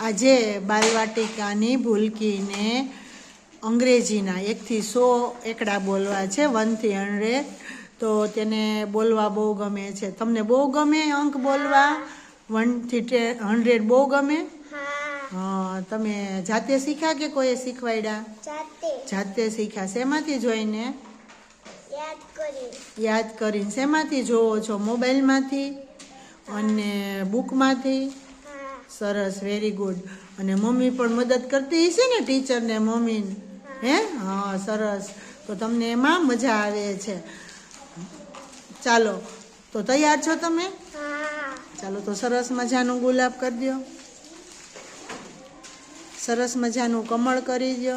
આજે બાલવાટિકાની ભૂલકીને અંગ્રેજીના એકથી સો એકડા બોલવા છે વનથી હંડ્રેડ તો તેને બોલવા બહુ ગમે છે. તમને બહુ ગમે અંક બોલવા? વનથી હંડ્રેડ બહુ ગમે? તમે જાતે શીખ્યા કે કોઈએ શીખવાડ્યા? જાતે. શીખ્યા. શેમાંથી જોઈને? યાદ કરીને શેમાંથી જોવો છો? મોબાઈલમાંથી? અને બુકમાંથી? સરસ વેરી ગુડ અને મમ્મી પણ મદદ કરતી હશે ને ટીચરને મમ્મીને? હે? હા સરસ. તો તમને એમાં મજા આવે છે. ચાલો તો તૈયાર છો તમે? ચાલો તો સરસ મજાનું ગુલાબ કરી દો સરસ મજાનું કમળ કરી દો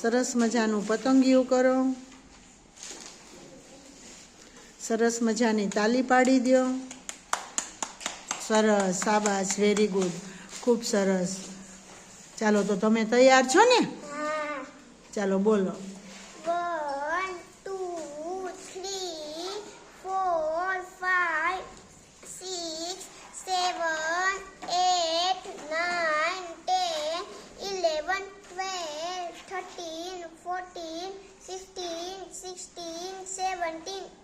સરસ મજાનું પતંગિયું કરો. સરસ મજાની તાલી પાડી દો સરસ સાબાસ વેરી ગુડ ખૂબ સરસ. ચાલો, તો તમે તૈયાર છો ને? ચાલો, બોલો. ફાઈવ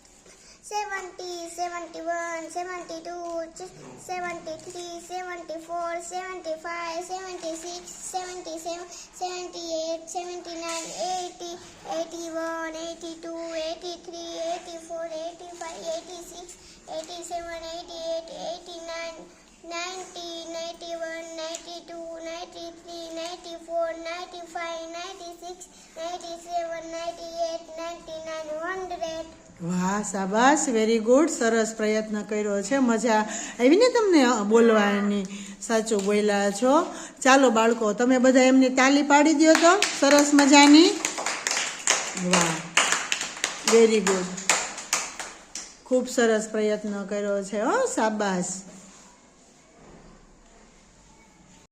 70, 71, 72, 73, 74, 75, 76, 77, 78, 79, 80, 81, 82, 83, 84, 85, 86, 87, 88, 89, 90, 91, 92, 93, 94, 95, 96, 97, 98, 99, 100. વાહ સાબાસ વેરી ગુડ સરસ પ્રયત્ન કર્યો છે. મજા આવી ને તમને બોલવાની? સાચું બોલ્યા છો. ચાલો બાળકો, તમે બધા એમની તાલી પાડી દો તો. સરસ મજાની? વાહ. વેરી ગુડ ખૂબ સરસ પ્રયત્ન કર્યો છે, હો. સાબાસ